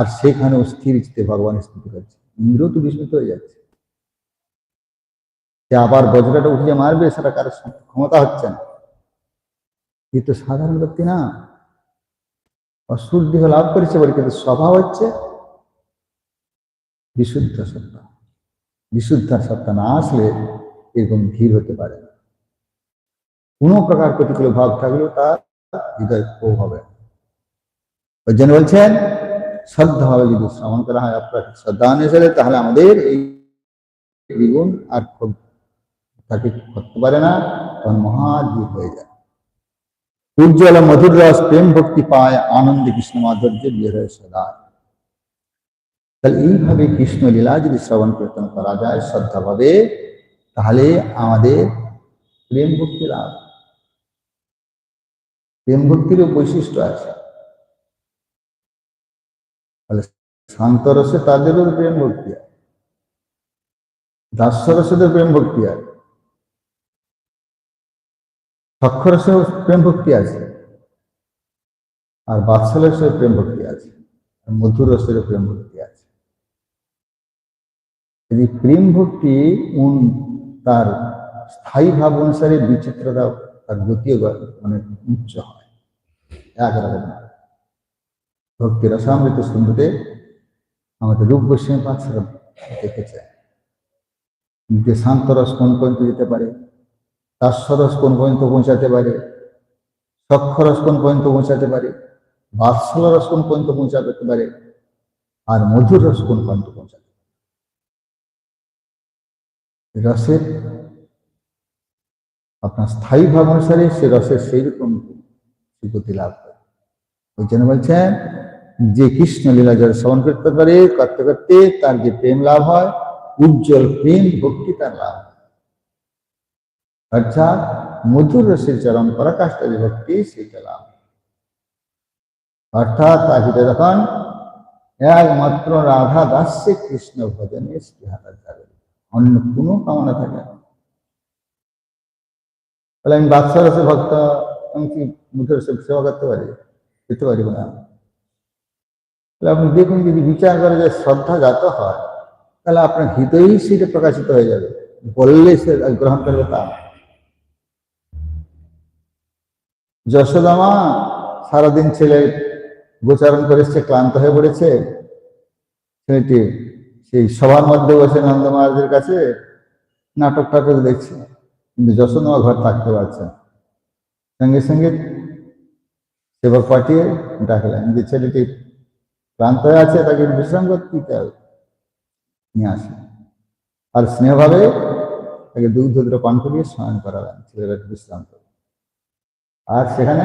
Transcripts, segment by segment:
আর সেখানে স্থির চিত্তে ভগবান স্তুতি করছে। ইন্দ্র তো বিস্মিত হয়ে যাচ্ছে। যে আবার বজ্রটা উঠিয়ে মারবে, সেটা কারোর ক্ষমতা হচ্ছে না। এ তো সাধারণ ব্যক্তি না। অসুরদেহ লাভ করেছে বলে কিন্তু স্বভাব হচ্ছে বিশুদ্ধ সত্তা। বিশুদ্ধ সত্তা না আসলে এরকম ধীর হতে পারে কোনো প্রকার প্রতিকূল ভাব থাকলেও তার হৃদয় হবে ওই জন্য বলছেন যদি শ্রবণ করা হয় শ্রদ্ধা তাহলে আমাদের এই দ্বিগুণ আর ক্ষোভ তাকে করতে পারে না তখন হয়ে যায়। উজ্জ্বল মধুর রস, প্রেম ভক্তি পায়, আনন্দে কৃষ্ণ মাধুর্য বিয়ে হয়ে সদা। তাহলে এইভাবে কৃষ্ণ লীলা যদি শ্রবণ কীর্তন করা যায় শ্রদ্ধাভাবে, তাহলে আমাদের প্রেম ভক্তি লাভ প্রেম ভক্তিরও বৈশিষ্ট্য আছে। তাহলে শান্ত রসে তাদেরও প্রেম ভক্তি আছে দাস রসেদের প্রেম ভক্তি আছে সক্ষরসেও প্রেম ভক্তি আছে। আর বাৎসলের প্রেম ভক্তি আছে। আর মধুর রসের প্রেম ভক্তি আছে। যদি প্রেম ভক্তি উন তার স্থায়ী ভাব অনুসারে বিচিত্রতা তার গতিও মানে উচ্চ হয়। একরকম। ভক্তি রসামৃত সুন্দরে আমাদের রূপ গোস্বামী পাঁচশো দেখেছে। যে শান্ত রস কোন পর্যন্ত যেতে পারে তাস্বরস কোন পর্যন্ত পৌঁছাতে পারে সক্ষরস কোন পর্যন্ত পৌঁছাতে পারে, বাৎসল রস কোন পর্যন্ত পৌঁছাতে পারে, আর মধুর রস কোন পর্যন্ত পৌঁছাতে রসের আপনার স্থায়ী ভাব অনুসারে সে রসের সেই রকম গতি লাভ করে। ওই জন্য বলছেন যে কৃষ্ণ লীলা যারা শ্রবণ করতে পারে, করতে করতে তার যে প্রেম লাভ হয়, উজ্জ্বল প্রেম, ভক্তি তার লাভ। অর্থাৎ মধুর রসের চরম পরাকাষ্ঠা যে ভক্তি সেইটা লাভ অর্থাৎ ভিতরে তখন একমাত্র রাধা দাসে কৃষ্ণ ভজনে স্পৃহাটা যাবে। অন্য কোনো কামনা থাকে না। তাহলে আমি বাদশাহ রসে ভক্ত, আমি কি সেবা করতে পারি? করতে পারি না তাহলে আপনি দেখুন যদি বিচার করে যে শ্রদ্ধা জাত হয়, তাহলে আপনার হৃদয়েই সেটা প্রকাশিত হয়ে যাবে। বললে সে গ্রহণ করবে তা যশোদামা সারাদিন ছেলে গোচারণ করে এসছে ক্লান্ত হয়ে পড়েছে। ছেলেটি সেই সবার মধ্যে বসে নন্দ মহারাজের কাছে নাটক টাটক দেখছে। কিন্তু যশোদামা ঘর থাকতে পারছে সঙ্গে সঙ্গে সেবক পাঠিয়ে ডাকলেন যে ছেলেটি ক্লান্ত হয়ে আছে, তাকে বিশ্রাম করতে দিতে হবে নিয়ে আসে। আর স্নেহভাবে তাকে দুগ্ধ দুটো পান করিয়ে স্নান করালেন, ছেলেরা বিশ্রাম করবে আর সেখানে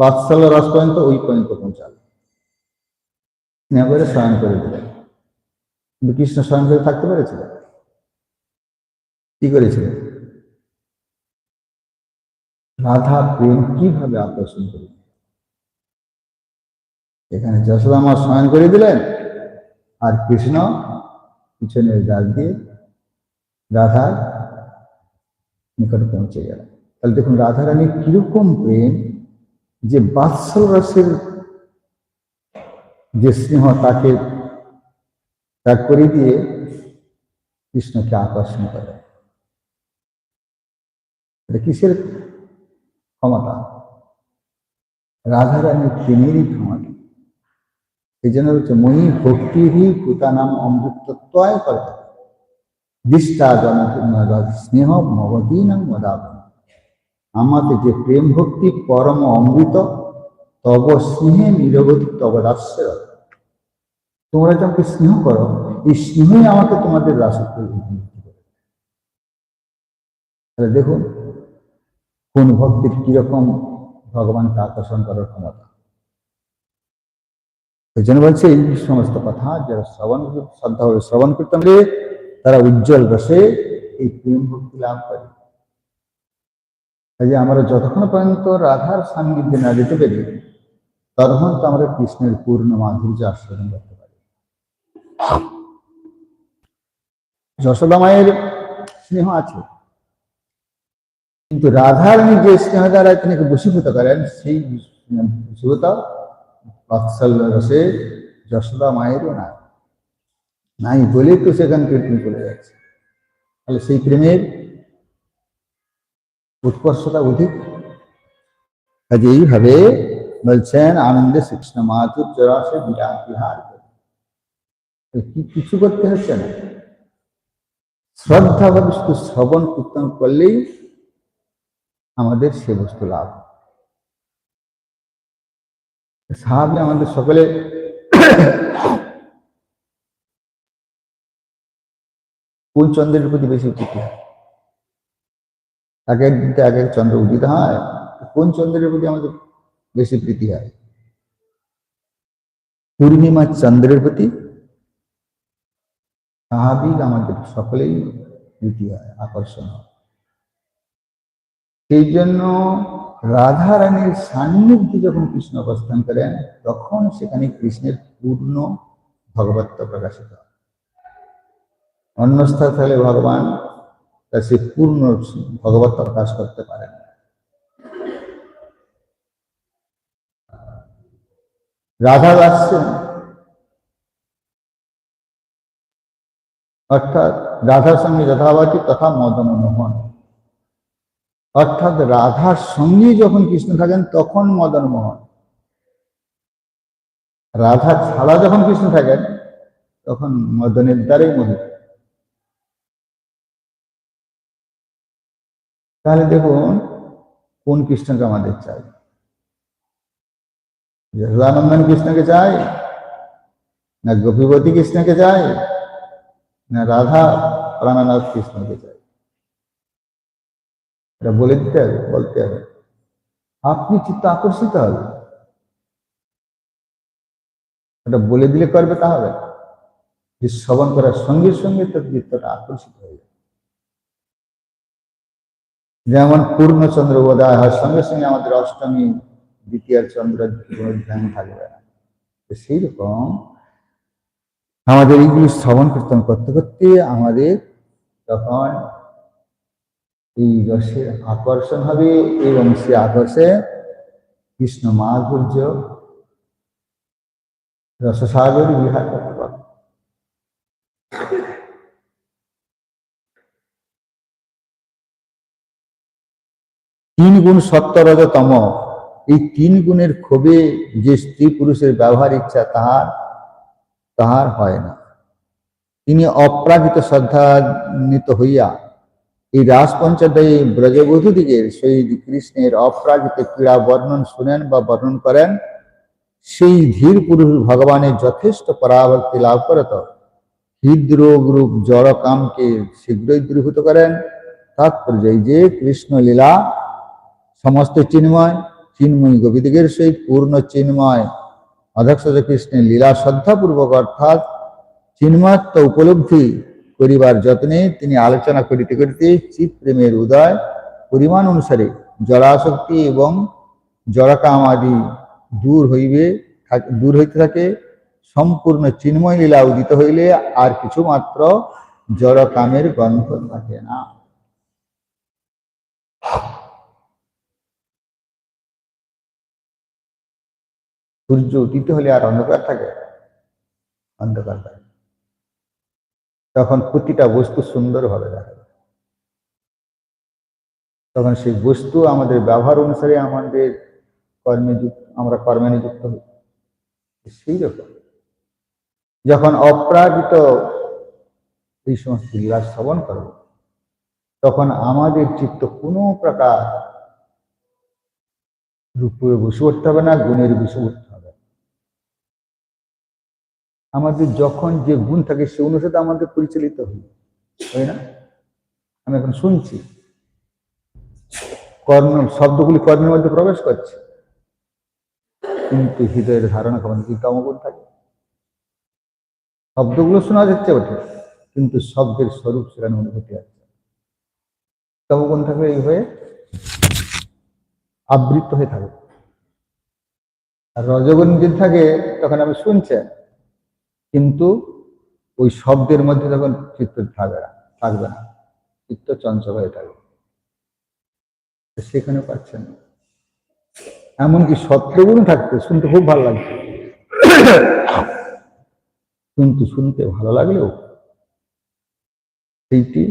বাৎসল্য রস পর্যন্ত ওই পর্যন্ত পৌঁছাল। স্নেহ করে স্নান করে দিলেন। কিন্তু কৃষ্ণ স্নান করে থাকতে পেরেছিল? কি করেছিল রাধা প্রেম কীভাবে আকর্ষণ করে এখানে যশোদামা স্নান করে দিলেন, আর কৃষ্ণ পিছনের গাছ দিয়ে রাধার নিকটে পৌঁছে গেল তাহলে দেখুন, রাধারানী কীরকম প্রেম যে বাৎসল রসের যে স্নেহ তাকে ত্যাগ করে দিয়ে কৃষ্ণকে আকর্ষণ করে। এটা কিসের ক্ষমতা? রাধারানীর প্রেমেরই ক্ষমতা। এই জন্য হচ্ছে ময়ী ভক্তিরই পুতা নাম অমৃতত্বয় করে। দিষ্টা স্নেহ মগদীনাম মদাবন আমাদের যে প্রেম ভক্তি পরম অমৃত, তব স্নেহে নিরবধি তব রাস্যের তোমরা যে আমাকে স্নেহ করো, এই স্নেহই আমাকে তোমাদের রাসত্ব তাহলে দেখুন, কোন ভক্তির কীরকম ভগবানকে আকর্ষণ করার ক্ষমতা? ওই জন্য বলছে, এই সমস্ত কথা যারা শ্রবণ, শ্রদ্ধা হবে শ্রবণ করতে পারে তারা উজ্জ্বল রসে এই প্রেম ভক্তি লাভ করে। যে আমরা যতক্ষণ পর্যন্ত রাধার সান্নিধ্যে না যেতে পারি, ততক্ষণ তো আমরা কৃষ্ণের পূর্ণ মাধুর্য আস্বাদন করতে পারি। যশোদা মায়ের স্নেহ আছে, কিন্তু রাধার যে স্নেহ দ্বারা তিনি বশীভূত করেন, সেই বশীভূত বাৎসল্য রসে যশোদা মায়েরও নাই। নাই বলেই তো সেখান কীর্তন চলে যাচ্ছে। তাহলে সেই প্রেমের উৎকর্ষতা অধিক। কাজে এইভাবে বলছেন, আনন্দে কৃষ্ণ মাতুর চরাসে বিরাট বিহার কি কিছু করতে হচ্ছে না। শ্রদ্ধা ভাবে শুধু শ্রবণ কীর্তন করলেই আমাদের সে বস্তু লাভ। সাহাবি আমাদের সকলে কোন চন্দ্রের প্রতি বেশি হয়। এক এক দিনতে এক এক চন্দ্র উদিত হয় কোন চন্দ্রের প্রতি আমাদের বেশি প্রীতি হয়। পূর্ণিমা চন্দ্রের প্রতি স্বাভাবিক আমাদের সকলেই প্রীতি হয়, আকর্ষণ হয়। সেই জন্য রাধা রানীর সান্নিধ্যে যখন কৃষ্ণ অবস্থান করেন, তখন সেখানে কৃষ্ণের পূর্ণ ভগবত্ব প্রকাশিত অন্য স্থান তাহলে ভগবান তার সে পূর্ণ ভগবত্ব প্রকাশ করতে পারেন। রাধা আসছেন অর্থাৎ রাধার সঙ্গে যথাবাচী তথা মদন মোহন অর্থাৎ রাধার সঙ্গে যখন কৃষ্ণ থাকেন, তখন মদন মোহন। রাধা ছাড়া যখন কৃষ্ণ থাকেন, তখন মদনের দ্বারাই মোহিত তাহলে দেখুন, কোন কৃষ্ণকে আমাদের চাই? যশোদানন্দন কৃষ্ণকে চাই? না গোপীবতী কৃষ্ণকে চাই? না রাধা প্রাণনাথ কৃষ্ণকে চাই? এটা বলে দিতে হবে, বলতে হবে। আপনি চিত্ত আকর্ষিত হবে। এটা বলে দিলে করবে তা হবে যে শ্রবণ করার সঙ্গে সঙ্গে তার চিত্তটা আকর্ষিত হয়ে যাবে। যেমন পূর্ণচন্দ্র বোধয় হয় সঙ্গে সঙ্গে আমাদের অষ্টমী, দ্বিতীয় চন্দ্র ধ্যান থাকবে না। সেই রকম আমাদের এইগুলি শ্রবণ কীর্তন করতে করতে আমাদের তখন এই রসের আকর্ষণ হবে এবং সে আকর্ষে কৃষ্ণ মাধুর্য, রসসাগর বিহার করতে পারবে তিন গুণ সত্য রজ তম এই তিন গুণের ক্ষোভে যে স্ত্রী পুরুষের ব্যবহার ইচ্ছা তাহার তাহার হয় না। তিনি অপ্রাকৃত শ্রদ্ধান্বিত হইয়া এই রাস পঞ্চদয়ী ব্রজবধূদিগের সহিত কৃষ্ণের অপ্রাকৃত ক্রীড়া বর্ণন শুনেন বা বর্ণন করেন, সেই ধীর পুরুষ ভগবানের যথেষ্ট পরাভক্তি লাভ করত। হৃদরোগ রূপ জড় কামকে শীঘ্রই দূরীভূত করেন। তাৎপর্য এই যে কৃষ্ণ লীলা, সমস্ত চিন্ময় চিন্ময় গোপীদিগের সহিত পূর্ণ চিন্ময় অধ্যক্ষ কৃষ্ণের লীলা শ্রদ্ধাপূর্বক অর্থাৎ চিন্ময়ত্ব উপলব্ধি করিবার যত্নে তিনি আলোচনা করিতে করিতে চিত প্রেমের উদয় পরিমাণ অনুসারে জড়াসক্তি এবং জড়কাম আদি দূর হইবে দূর হইতে থাকে। সম্পূর্ণ চিন্ময় লীলা উদিত হইলে আর কিছু মাত্র জড়কামের গন্ধ থাকে না। সূর্য উদিত হলে আর অন্ধকার থাকে? অন্ধকার থাকে। তখন প্রতিটা বস্তু সুন্দরভাবে দেখা যায় তখন সেই বস্তু আমাদের ব্যবহার অনুসারে আমাদের কর্মে যুক্ত, আমরা কর্মে নিযুক্ত হই সেই রকম যখন অপ্রাকৃত এই সমস্ত লীলা শ্রবণ করব, তখন আমাদের চিত্ত কোনো প্রকার রূপে বসে উঠতে হবে না, গুণের বসে উঠতে হবে না। আমাদের যখন যে গুণ থাকে সে অনুসারে আমাদের পরিচালিত হই তাই না? আমি এখন শুনছি। কর্ম শব্দগুলি কর্মের মধ্যে প্রবেশ করছে। কিন্তু হৃদয়ের ধারণা কেমন কি তমগুণ থাকে? শব্দগুলো শোনা যাচ্ছে ওঠে কিন্তু শব্দের স্বরূপ সেখানে অনুভূতি আছে তমগুণ থাকলে এই হয়ে আবৃত হয়ে থাকে আর রজগুণ যদি থাকে, তখন আমি শুনছেন কিন্তু ওই শব্দের মধ্যে তখন চিত্ত থাকবে না থাকবে না। চিত্ত চঞ্চল হয়ে থাকবে। সেখানে পাচ্ছেন না। এমনকি সত্যগুণ থাকতে, শুনতে খুব ভালো লাগছে। কিন্তু শুনতে ভালো লাগলেও সেইটি,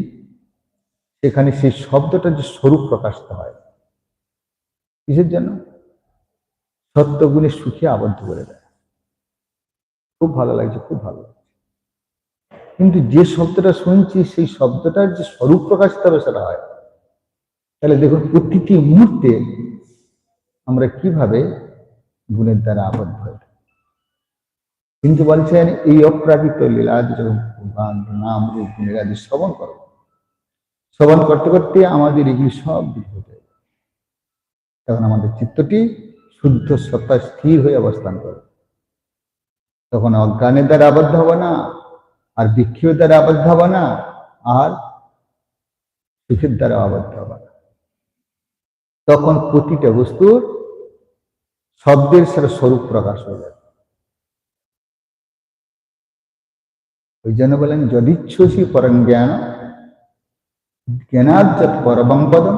সেখানে সেই শব্দটা যে স্বরূপ প্রকাশিত হয়, কিসের জন্য? সত্যগুণে সুখে আবদ্ধ করে দেয়। খুব ভালো লাগছে, খুব ভালো লাগছে। কিন্তু যে শব্দটা শুনছি, সেই শব্দটার যে স্বরূপ প্রকাশিত হবে সেটা হয়। তাহলে দেখুন, প্রতিটি মুহূর্তে আমরা কীভাবে গুণের দ্বারা আবদ্ধ হই। কিন্তু বলছেন, এই অপ্রাকৃত লীলা যখন গান নাম রূপ গুণের আদি শ্রবণ করো, শ্রবণ করতে করতে আমাদের এগুলি সব যায়। তখন আমাদের চিত্তটি শুদ্ধ সত্তা স্থির হয়ে অবস্থান করে। তখন অজ্ঞানের দ্বারা আবদ্ধ হবে না, আর বিক্ষেপের দ্বারা আবদ্ধ হবে না, আর সুখের দ্বারা আবদ্ধ হবে না। তখন প্রতিটা বস্তুর শব্দের সেটা স্বরূপ প্রকাশ হয়ে যাবে। ওই জন্য বলেন যদিচ্ছসি পরম জ্ঞান, জ্ঞানার্জত পরমম পদম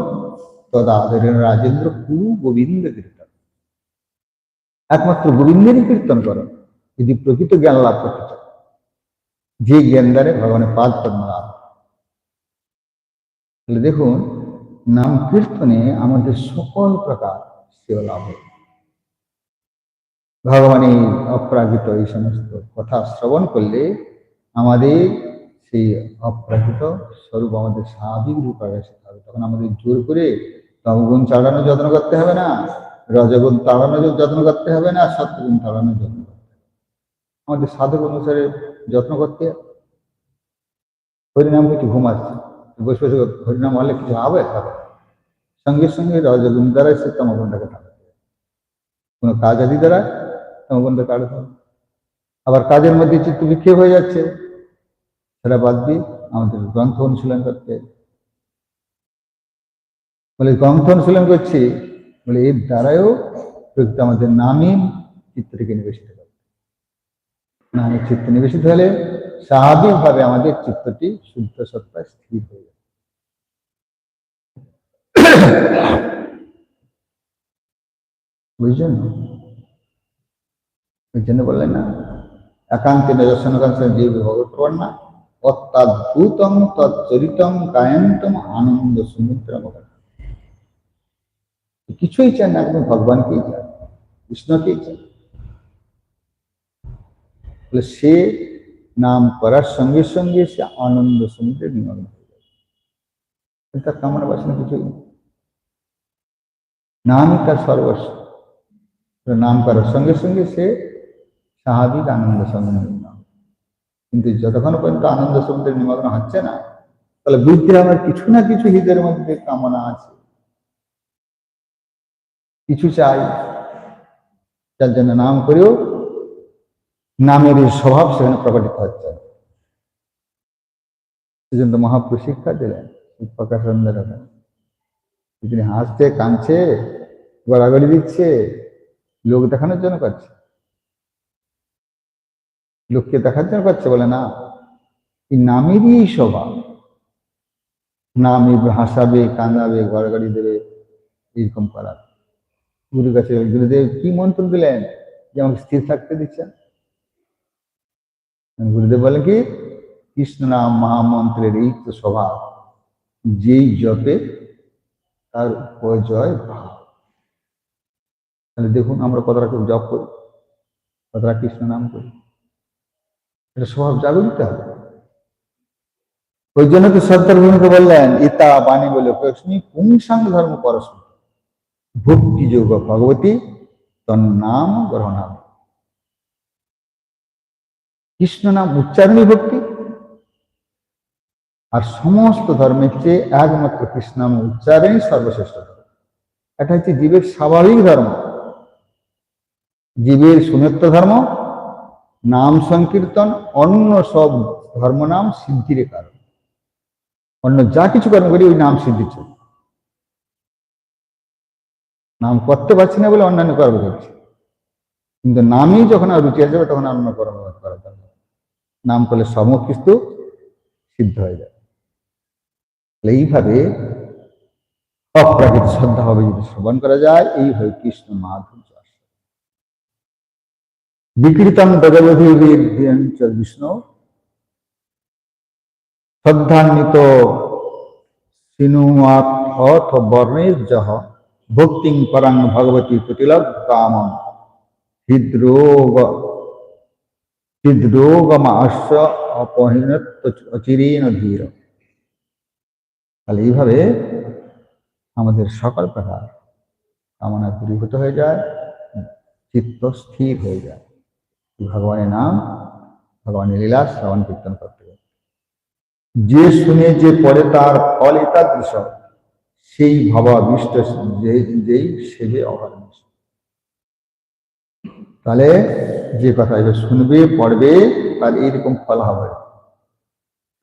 তদাদরের রাজেন্দ্র কুরু গোবিন্দ কীর্তন। একমাত্র গোবিন্দেরই কীর্তন করো যদি প্রকৃত জ্ঞান লাভ করতে চাও, যে জ্ঞান দ্বারে ভগবানের পাদ পদ্ম লাভ তাহলে দেখুন, নাম কীর্তনে আমাদের সকল প্রকার সেবা লাভ হয়। ভগবানের অপ্রাকৃত এই সমস্ত কথা শ্রবণ করলে আমাদের সেই অপ্রাকৃত স্বরূপ আমাদের স্বাভাবিক রূপ প্রকাশিত হবে। তখন আমাদের জোর করে তমগুণ চালানোর যত্ন করতে হবে না, রজগুণ তাড়ানোর যত্ন করতে হবে না সত্যগুণ তাড়ানোর যত্ন আমাদের সাধক অনুসারে যত্ন করতে। হরিনাম কিছু ঘুমাচ্ছে বসে বসে হরিনাম হলে কিছু হবে? হবে। সঙ্গে সঙ্গে রজগুণ দ্বারা সে তমগুণটাকে হবে কোনো কাজ আদি দ্বারা তমগুণটা তাড়াতে হবে। আবার কাজের মধ্যে চিত্ত বিক্ষেপ হয়ে যাচ্ছে। সেটা বাদ দিয়ে আমাদের গ্রন্থ অনুশীলন করতে। বলে গ্রন্থ অনুশীলন করছি। বলে এর দ্বারাও আমাদের নামই চিত্রটিকে নিবেশিত করে নামে চিত্ত নিবেশিত হলে স্বাভাবিকভাবে আমাদের চিত্তটি শুদ্ধ সত্তা স্থির হয়ে যাবে বুঝছেন ওই জন্য বললেন না, একান্তে নিদর্শনকাংশ যে ভগবত না অত্যাদ্ভুতম তৎচরিতম কায়ন্তম আনন্দ সমুদ্র কিছুই চান না আপনি ভগবানকেই চান কৃষ্ণকেই চান বলে সে নাম করার সঙ্গে সঙ্গে সে আনন্দ সমুদ্রে নিমগ্ন হয়ে যাবে তার কামনা বাসনা কিছুই নেই। নামই তার সর্বস্ব। নাম করার সঙ্গে সঙ্গে সে স্বাভাবিক আনন্দ নিমগ্ন কিন্তু যতক্ষণ পর্যন্ত আনন্দ সমুদ্রে নিমগ্ন হচ্ছে না, তাহলে বুদ্ধি আমার কিছু না কিছু হৃদয়ের মধ্যে কামনা আছে। কিছু চাই, যার জন্য নাম করেও নামের এই স্বভাব সেখানে প্রকটিত হচ্ছে। সেজন্য মহাপুরুষ শিক্ষা দিলেন প্রকাশানন্দের তিনি হাসছে, কাঁদছে গড়াগড়ি দিচ্ছে, লোক দেখানোর জন্য করছে। লোককে দেখার জন্য করছে বলে না, এই নামেরই স্বভাব। নামে হাসাবে, কাঁদাবে গড়াগড়ি দেবে এইরকম করার গুরুর কাছে গুরুদেব কি মন্ত্র দিলেন যে আমাকে স্থির থাকতে দিচ্ছেন? গুরুদেব বলে কি, কৃষ্ণ নাম মহামন্ত্রের এই তো স্বভাব যেই জপে তার উপজয় ভাব তাহলে দেখুন আমরা কতটা কেউ জপ করি, কতটা কৃষ্ণ নাম করি। এটা স্বভাব জাগরিত হবে ওই জন্য তো সত্তর ভূমিকে বললেন, ইতা বাণী বলে প্রশ্নী পুংসাঙ্গ ধর্ম পরস্পর ভক্তি যোগ ভগবতী তন নাম গ্রহণাম। কৃষ্ণ নাম উচ্চারণই ভক্তি। আর সমস্ত ধর্মের চেয়ে একমাত্র কৃষ্ণ নাম উচ্চারণই সর্বশ্রেষ্ঠ এটা হচ্ছে জীবের স্বাভাবিক ধর্ম। জীবের সুনেত্র ধর্ম, নাম সংকীর্তন, অন্য সব ধর্ম নাম সিদ্ধির কারণ। অন্য যা কিছু কর্ম করি, ওই নাম সিদ্ধির জন্য। নাম করতে পারছি না বলে অন্যান্য কর্ম করছি। কিন্তু নামই যখন আর রুচি আসবে, তখন অন্য কর্ম করা যাবে। নাম করলে সমকিস্তু সিদ্ধ হয়ে তাহলে এইভাবে অপ্রাকৃত শ্রদ্ধা হবে যদি শ্রবণ করা যায়, এই হয় কৃষ্ণ মাধুর্য। বিকৃতম বিষ্ণু। শ্রদ্ধান্বিত সিনুমাথ বর্ণের্যহ ভক্তিং পরাং ভগবতী প্রতিলভ কামম হৃদরোগ হৃদরোগমাশ্য অপহীনত অচিরেন ধীর তাহলে এইভাবে আমাদের সকল প্রকার কামনা দূরীভূত হয়ে যায়, চিত্ত স্থির হয়ে যায়। ভগবানের নাম, ভগবানের লীলা শ্রবণ কীর্তন করতে যে শুনে যে পড়ে তার ফল এতাদৃশ সেই ভাবাবিষ্ট যেই সেবে অভাবিষ্ট তাহলে যে কথা এবার শুনবে, পড়বে, তার এইরকম ফল হবে।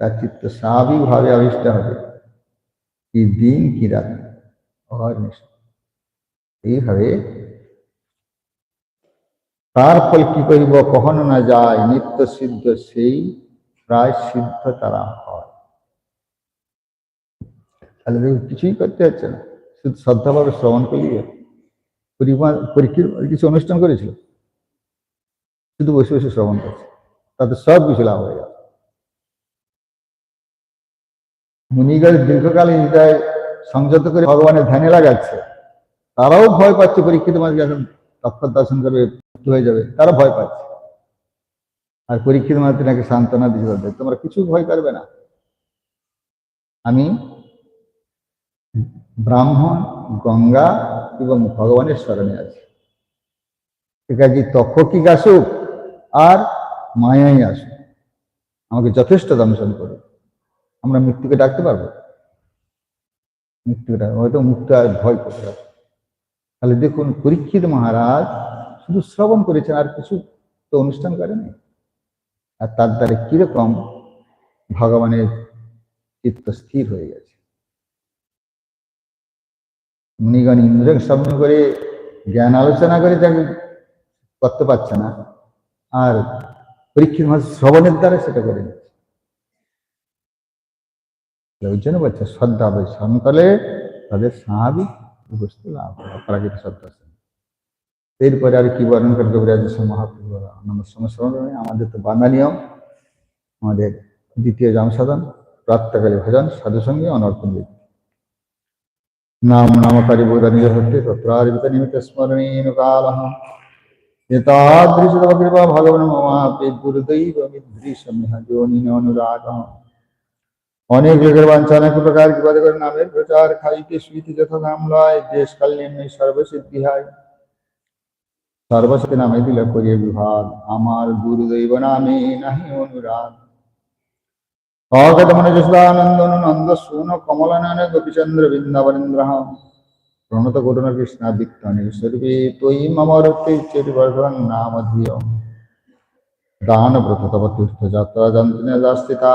তার চিত্ত স্বাভাবিকভাবে আবিষ্ট হবে। কি দিন, কি রাত অহর্নিশ এইভাবে তার ফল কি করিব, কখনো না যায়। নিত্য সিদ্ধ সেই, প্রায় সিদ্ধ তারা হয়। তাহলে দেখুন, কিছুই করতে হচ্ছে না। শুধু শ্রদ্ধাভাবে শ্রবণ করলি পরিমাণ পরীক্ষিত কিছু অনুষ্ঠান করেছিল? শুধু বসে বসে শ্রবণ করছে। তাতে সব কিছু লাভ হয়ে গেল। মুনিগণ দীর্ঘকালীন হৃদয় সংযত করে ভগবানের ধ্যানে লাগাচ্ছে। তারাও ভয় পাচ্ছে পরীক্ষিত মাঝে এখন তৎপর দর্শন করবে মৃত্যু হয়ে যাবে। তারা ভয় পাচ্ছে। আর পরীক্ষিত মাঝে নাকি সান্ত্বনা দিতে পারবে তোমরা কিছু ভয় করবে না। আমি ব্রাহ্মণ, গঙ্গা এবং ভগবানের স্মরণে আছি। ঠিক আছে তক্ষকিক আসুক আর মায়াই আসুক আমাকে যথেষ্ট দংশন করুক আমরা মৃত্যুকে ডাকতে পারব? মৃত্যুকে ডাকবো হয়তো মুক্ত আর ভয় করতে হবে তাহলে দেখুন, পরীক্ষিত মহারাজ শুধু শ্রবণ করেছেন, আর কিছু তো অনুষ্ঠান করেনি। আর তার দ্বারা কীরকম ভগবানের চিত্ত স্থির হয়ে গেছে। মুনিগণ ইন্দ্র সামনে করে, জ্ঞান আলোচনা করে, তাকে করতে পারছে না। আর পরীক্ষিত মাস শ্রবণের দ্বারা সেটা করে ওই জন্য বলছে, শ্রদ্ধা হবে স্মরণ তাদের স্বাভাবিক বস্তু লাভ অপরাজিত শ্রদ্ধা এরপরে আর কি বর্ণন করে কবিরাজ মহাপ্রভু আনন্দ সমস্মরণ আমাদের তো বাংলা নিয়ম, আমাদের দ্বিতীয় জাম সাধন প্রাত্যকালী ভজন, সাধুসঙ্গে, অনর্পণ বিধি নাম নামকারী বোধানিজ হতে মমাপি দুর্দৈব মিদৃশমিহ যোনিন অনুরাগঃ অনেক লোকের বাঞ্ছানা প্রকার বিপদ করে নামের প্রচার খাইতে সুইতে যথা নাম লয় দেশ কাল সর্বসিদ্ধি হয় সর্বসিদ্ধি নামে দিল করিয়ে বিভাগ আমার গুরুদৈব নামে নাহি অনুরাগ অগত মনে যশোদানন্দন নন্দ সুন কমলানয়ন গোপীচন্দ্র বৃন্দাবরেন্দ্র প্রণত করুণ কৃষ্ণা বিক্রণী স্বরূপে তৈ মম রক্তে চরিবর্ধন নাম ধিয় দান ব্রত তব তীর্থ যাত্রা যন্ত্রণা দাস্তিতা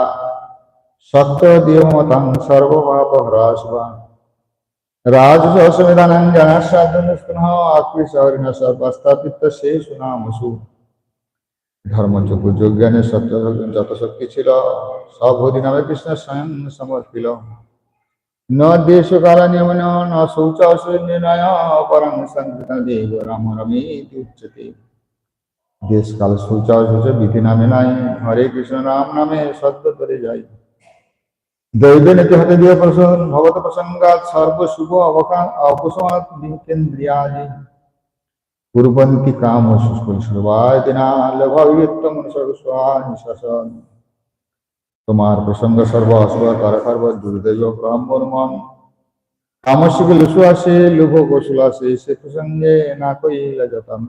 সত্য দিয়মতাং সর্বপাপ হ্রাসবান রাজসমিধানং জনসাধনস্তুনঃ আকৃষ হরিণ সর্বাস্থাপিত সে সুনামসু ধর্মযোগ্য যোগ্যানের সত্য যত শক্তি ছিল সব হরি নামে কৃষ্ণ স্বয়ং সমর্পিল ন দেশ কাল নিয়মন ন শৌচ নির্ণয় পরং সংকৃত দেব রাম রমেতি উচ্চতে দেশ কাল শৌচ শৌচ বিধি নামে নাই হরে কৃষ্ণ রাম নামে সত্য করে যাই দৈব নীতি হতে দিয়ে প্রসন্ন ভগত প্রসঙ্গাত সর্বশুভ অবকাশ অপসমাত কেন্দ্রিয়াজি কুর্বন্তি কাম শুষ্কুল সর্বায় দিনা লভাবিত্তম সর্বস্বানি শাসন তোমার প্রসঙ্গ সর্ব অশুভ তার সর্ব দুর্দৈব ব্রাহ্মণ মন কামশিকে লুসু আসে লুভ কৌশল আসে সে প্রসঙ্গে না কইলা যতন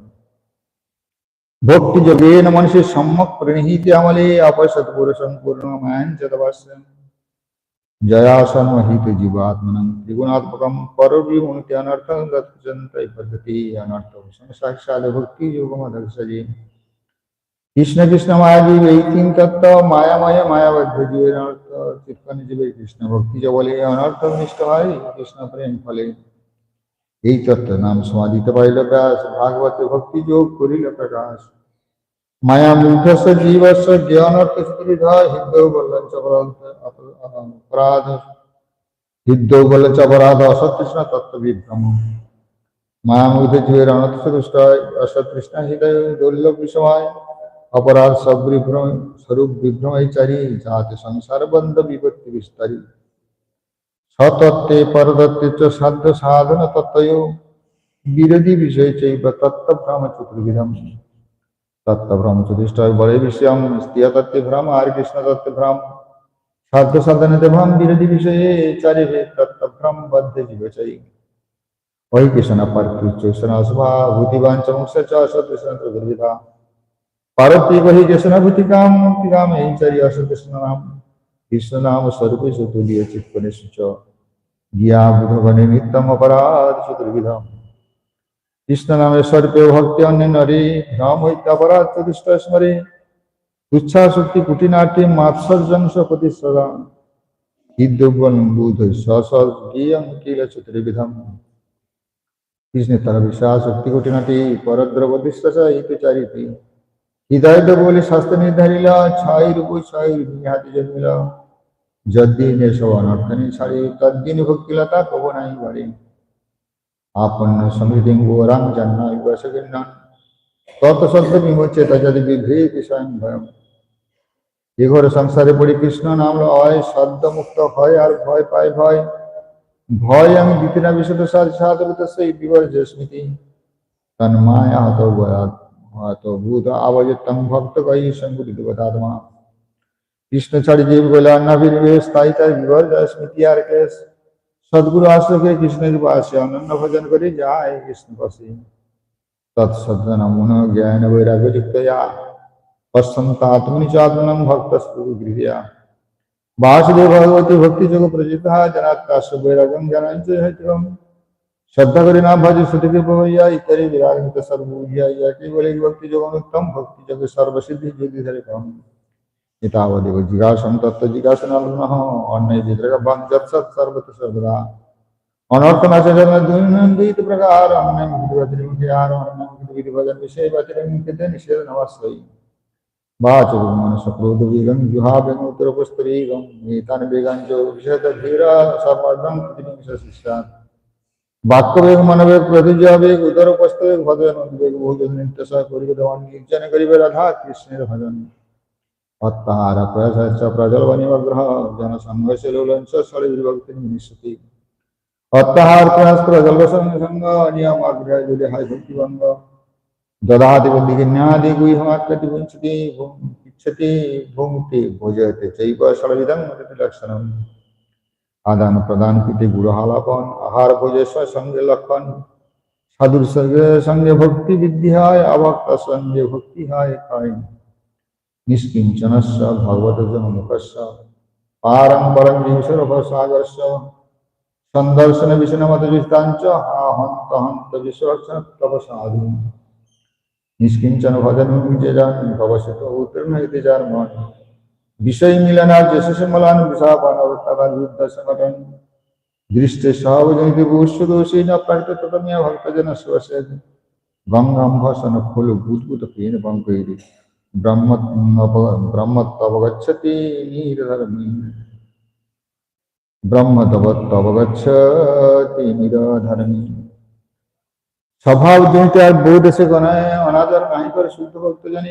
ভক্তি যোগেন মনুষ্যের সম্যক প্রণীতি আমলে অপসৎ পুরুষং পূর্ণ মান চতবাস্যম জয়াসন হিত জীবাত্মনং ত্রিগুণাত্মকম পরবিমুক্তি অনর্থং গচ্ছন্তৈ পদ্ধতি অনর্থ সাক্ষাৎ ভক্তি যোগমদর্শজি কৃষ্ণ কৃষ্ণ মায়া জীব এই তিন তত্ত্ব মায়াময় মায়াবদ্ধ জীবের অর্থ চিৎকানি জীবে কৃষ্ণ ভক্তি যে বলে অনর্থ নিষ্ঠ হয় কৃষ্ণ প্রেম ফলে এই তত্ত্ব নাম সমাধিত পাইল ব্যাস ভাগবত ভক্তি যোগ করিল প্রকাশ মায়া মুগ্ধস্য জীবস্য যে অনর্থ চিত্রিধয় হৃদয় বললেন চপরান্ত অপরাধ হৃদয় বলে চপরাধ অসতৃষ্ণ তত্ত্ব বিভ্রম মায়ামুগ্ধ জীবের অনর্থ দুষ্ট হয় অসৎ কৃষ্ণ হৃদয় দুর্লভ अपराध सब विभ्रम स्वरूप विभ्रमचारी जात संसार बंद विपत्ति विस्तारी। सतत्ते परदत्ते च साध्य साधन तत्व विरोधी विषय चैव तत्त्व भ्रम चतुर्विधम। तत्व भ्रम चतुष्ट बड़े विषय स्त्रिय तत्त्व भ्रम आर कृष्ण तत्व भ्रम। साध्य साधन भ्रम, विरोधी विषय चारि भेद भ्रम, बद्ध जीव चैव वही कृष्ण पर कृष्ण स्वभाव भूतिवांच मोक्ष च सदृशन पार्वती वही जसन भूतिकाम मुक्तिकाम कृष्ण नाम। कृष्ण नाम स्वरूप सुतुल्य गिया अपराध चतुर्विधम कृष्ण भक्ति अन्य चतुष्ट तुच्छा शक्ति कुटिनाट्य मात्सर्जन सपति सदा। बुध किल चतुर्विधम शक्ति कुटिनाटी হৃদয় বলে শাস্ত্র নির্ধারিল ছয় রূপ ছয় নিহাতি জন্মিল। যদ্দিন এসব অনর্থনী ছাড়ি তদ্দিন ভক্তিলতা কব নাই বাড়ি। আপন্ন সমৃদ্ধি গোরাম জান্নাই বসগিন্নান তত শব্দ বিমোচেত যদি বিভ্রীতি স্বয়ং ভয়ম এ ঘরে সংসারে পড়ি কৃষ্ণ নাম হয় শব্দ মুক্ত হয় আর ভয় পায় ভয়। ভয় আমি দিতে না বিশদ সাধবিত সেই বিবর্জ স্মৃতি। তন্মায়া হত হত ভূত আবজতম ভক্ত কই সংগুলিত কথাত্মা কৃষ্ণ ছাড়ি জীব বলে নবীর স্থায়ী তার বিবর্জ স্মৃতি আর কেস সদ্গুরু আশ্রকে কৃষ্ণের পাশে অনন্য ভজন করে যায় কৃষ্ণ পাশে তৎসদন মন জ্ঞান বৈরাগ্য যুক্তয়া পশ্যন্তাত্মনি চাত্মনম ভক্ত গৃহীয়া বাসুদেব ভগবতী ভক্তি যোগ প্রজিত জনাত্মাস श्रद्धा करी नाम भाजी श्रुति कृपा भैया, इतरे विरागित सर्वभूया या केवल एक भक्ति जगम भक्ति जग सर्वसिद्धि ज्योति धरे कम एतावदेव जिज्ञासम तत्व जिज्ञासनालुनः अन्य विद्रगवान् अनर्थ नाच जन दुनंदित प्रकार, अन्य मुक्तिवतिरिमुखियार अन्य मुक्तिविधिभजन विषय वतिरिमुखिते निषेधनवास्वयि वाचगुं मनसक्रोधवेगं व्युहाभ्यङ्गोत्तरपुस्तवेगम् एतान् वेगाञ्च विषयतधीरा सर्वार्धं प्रतिनिमिषशिष्यात् বাক্যবেগ মানবেগ প্রতিজ্ঞাবেগ উদরপস্তবেগ ভজন বেগ বহুজন নিত্য সহ করিবে দেওয়ান নির্জন করিবে রাধা কৃষ্ণের ভজন। অত্যাহার প্রয়াস প্রজল বনিমগ্রহ জনসংঘর্ষ লোলঞ্চ স্থলে বিভক্তি নিঃসতি অত্যাহার প্রয়াস প্রজল সঙ্গ, নিয়ম আগ্রহ যদি হাই ইচ্ছতি ভুঙ্ক্তি ভোজয়তে চৈব মৃতি লক্ষণম। আদান প্রদান কৃতি গুড়হালাপন আহার ভোজেশ সঙ্গে লক্ষণ। সাধুর সঙ্গে সঙ্গে ভক্তি বৃদ্ধি হয় অভক্ত সঙ্গে ভক্তি হয় ক্ষয় নিষ্কিঞ্চনস্য ভগবত মুখস্য পারং পরং জিংসর সাগরস্য সন্দর্শন বিষ্ণুমত বিস্তাঞ্চ, হা হন্ত হন্ত বিশ্বরক্ষণ তব সাধু। নিষ্কিঞ্চন ভজন ভবশত উত্তীর্ণ হইতে যার মন। বিষয় মিলনার যশস মলান বিষাপান অবস্থাবান যুদ্ধ সংগঠন দৃষ্টে সহজনিতে বুষ্য দোষী ন প্রাহিত ততমিয়া ভক্তজন সুবসে। গঙ্গাম ভসন ফুল ভূতভূত প্রেণ বঙ্কৈরি ব্রহ্ম ব্রহ্মত্বগচ্ছতি নিরধর্মী। ব্রহ্মতবত্তবগচ্ছতি নিরধর্মী। স্বভাব জনিত আর বহু দেশে গণায়, অনাদর নাহি করে শুদ্ধ ভক্ত জানি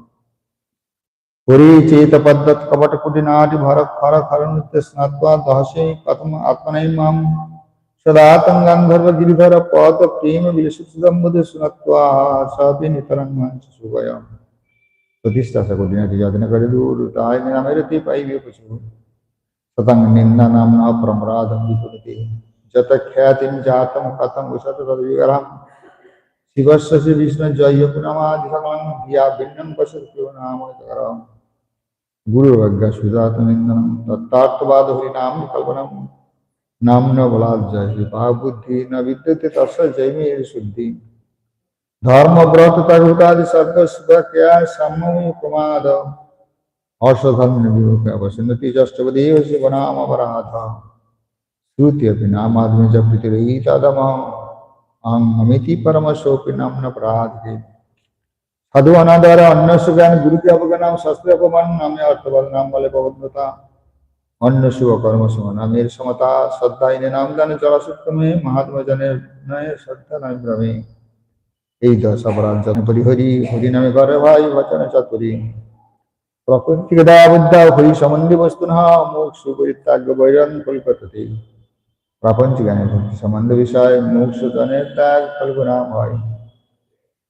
पुरीचेत पद्धत कपट कुटिनाट भर खर खर नृत्य स्नात्वा दहसे कथम आत्मनैमाम सदातं गंधर्व गिरिधर पत प्रेम विलसितदंबद सुनत्वा सपि नितरं मंच प्रतिष्ठा से कुटिना की करे दूर ताय मेरे पाई कुछ सतंग निंदा नाम ना परमराधम जत ख्यातिम जातम कथम विष्णु जय नाम करम गुरुरग्रसुजातनिंदनम निंदन हरिनाम कल्पनम नाम न बलात् जय भावबुद्धि न विद्यते तस् जयमी शुद्धि। धर्म व्रत तगुटादि सर्व सुखया सम्मोह प्रमाद हर्षधर्म नियोग अवसन्नति जष्टवदेव नाम अमिति परमशोपि न সাধু অনাদার অন্য সুগান গুরুকে অবজ্ঞানাম শাস্ত্র অপমান, নামে অর্থবল, নাম বলে প্রবদ্ধতা অন্য শুভ কর্ম সমান নামের সমতা, শ্রদ্ধা, ইনে নাম দানে চলাসুত্তমে মহাত্মা জনের নয় শ্রদ্ধা নয় ভ্রমে এই দশ অপরাধ জন করি হরি হরি নামে করে ভাই, বচনে চতুরি প্রকৃতিকদা বুদ্ধা, হরি সম্বন্ধী বস্তু না মুখ সুপরিত্যাগ বৈরন কল্পততে। প্রাপঞ্চিক জ্ঞানের ভক্তি সম্বন্ধ বিষয়, মুখ সুজনের ত্যাগ কল্পনাম হয়।